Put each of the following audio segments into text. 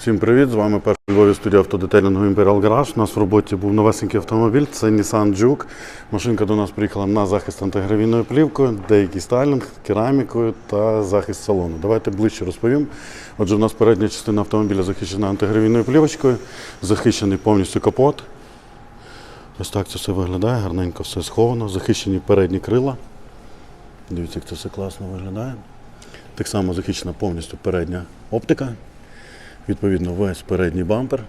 Всім привіт! З вами перший у Львові студія автодетелінгу Imperial Garage. У нас в роботі був новесенький автомобіль, це Nissan Juke. Машинка до нас приїхала на захист антигравійною плівкою, деякий стайлінг, керамікою та захист салону. Давайте ближче розповім. Отже, у нас передня частина автомобіля захищена антигравійною плівочкою, захищений повністю капот. Ось так це все виглядає, гарненько все сховано, захищені передні крила. Дивіться, як це все класно виглядає. Так само захищена повністю передня оптика. Відповідно, весь передній бампер.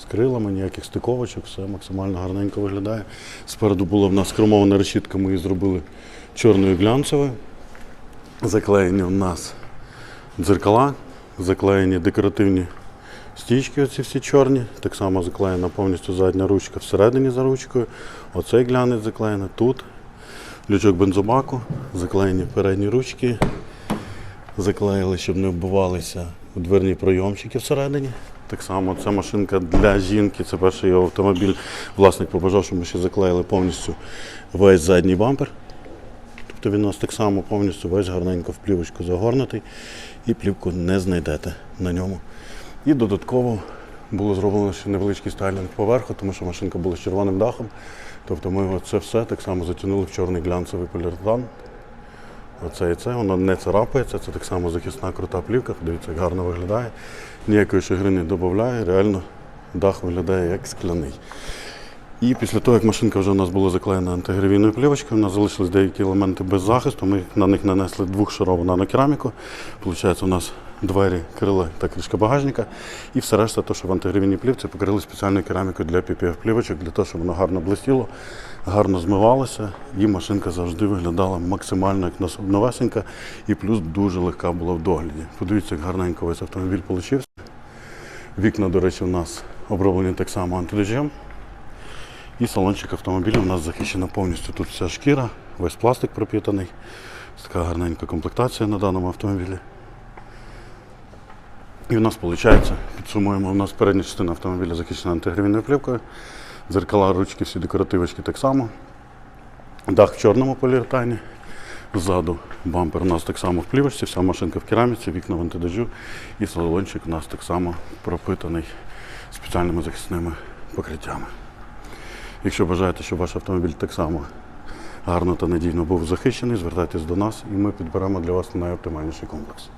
З крилами, ніяких стиковочок, все максимально гарненько виглядає. Спереду була в нас хромована решітка, ми її зробили чорною глянцевою. Заклеєні у нас дзеркала, заклеєні декоративні стічки, оці всі чорні. Так само заклеєна повністю задня ручка всередині за ручкою. Оцей глянець заклеєний тут. Лючок бензобаку, заклеєні передні ручки. Заклеїли, щоб не вбивалися дверні пройомчики всередині. Так само ця машинка для жінки, це перший його автомобіль. Власник побажав, щоб ми ще заклеїли повністю весь задній бампер. Тобто він у нас так само повністю весь гарненько в плівочку загорнутий і плівку не знайдете на ньому. І додатково було зроблено ще невеличкий стайлінг поверху, тому що машинка була з червоним дахом. Тобто ми це все так само затягнули в чорний глянцевий поліуретан. Оце і це, воно не царапається, це так само захисна крута плівка, дивіться, як гарно виглядає. Ніякої шагри не додає, реально дах виглядає як скляний. І після того, як машинка вже у нас була заклеєна антигравійною плівочкою, у нас залишились деякі елементи без захисту. Ми на них нанесли двохшарову нанокераміку. Получається, у нас двері, крила та кришка багажника. І все решта, то, що в антигравійній плівці покрили спеціальною керамікою для PPF плівочок, для того, щоб воно гарно блистіло, гарно змивалося, і машинка завжди виглядала максимально як новесенька, і плюс дуже легка була в догляді. Подивіться, як гарненько весь автомобіль вийшов. Вікна, до речі, у нас оброблені так само антидождем. І салончик автомобіля у нас захищена повністю. Тут вся шкіра, весь пластик пропітаний. Така гарненька комплектація на даному автомобілі. І в нас виходить, підсумуємо, у нас передня частина автомобіля захищена антигравійною плівкою. Дзеркала, ручки, всі декоративочки так само. Дах в чорному поліуретані. Ззаду бампер у нас так само в плівочці, вся машинка в кераміці, вікна в антидождю. І салончик у нас так само пропитаний спеціальними захисними покриттями. Якщо бажаєте, щоб ваш автомобіль так само гарно та надійно був захищений, звертайтесь до нас і ми підберемо для вас найоптимальніший комплекс.